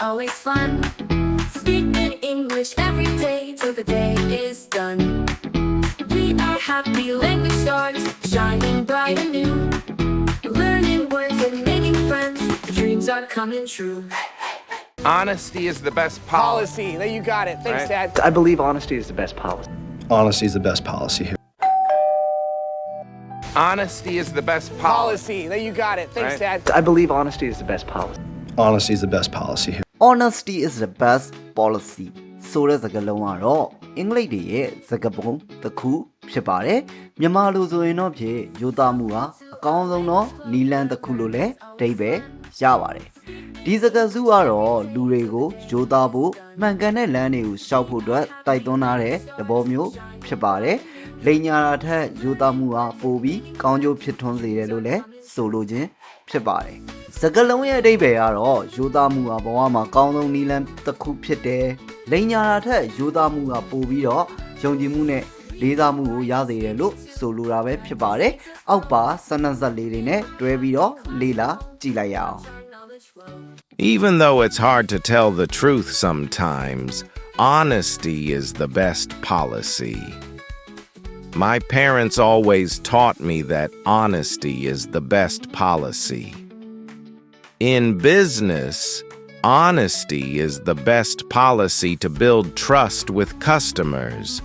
always fun. Speak in English every day till the day is done. We are happy language stars, shining bright and new. Learning words and making friends, dreams are coming true. Honesty is the best policy. Policy. There you got it. Thanks, Right. Dad. I believe honesty is the best policy. Honesty is the best policy here. Honesty is the best policy. Policy. There you got it. Thanks, Right. Dad. I believe honesty is the best policy. Honesty is the best policy here. honesty is the best policy ဆိုတဲ့စကားလုံးကတော့အင်္ဂလိပ်တွေရဲ့စကားပုံတစ်ခုဖြစ်ပါတယ်မြန်မာလိုဆိုရင်တော့ဖြင့်ယူသားမှုဟာအကောင်းဆုံးသောနီလန်တစ်ခုလို့လည်းအဓိပ္ပာယ်ရပါတယ် ဒီစကားစုကတော့လူတွေကိုယူသားဖို့မှန်ကန်တဲ့လမ်းတွေကိုရှောက်ဖို့အတွက်တိုက်တွန်းထားတဲ့သဘောမျိုးဖြစ်ပါတယ်လိန်ညာတာထက်ယူသားမှုဟာပိုပြီးကောင်းကျိုးဖြစ်ထွန်းစေတယ်လို့လည်းဆိုလိုခြင်းဖြစ်ပါတယ်စကလုံးရဲ့အဓိပ္ပာယ်ကတော့ယူသားမှုကဘဝမှာကောင်းဆုံးနီးလန်းတစ်ခုဖြစ်တယ်။လိန်ညာတာထက်ယူသားမှုကပိုပြီးတော့ယုံကြည်မှုနဲ့လေးစားမှုကိုရစေတယ်လို့ဆိုလိုတာပဲဖြစ်ပါတယ်။အောက်ပါစနဇက်လေးတွေနဲ့တွဲပြီးတော့လေ့လာကြည့်လိုက်ရအောင် Even though it's hard to tell the truth sometimes, honesty is the best policy. My parents always taught me that honesty is the best policy. In business, honesty is the best policy to build trust with customers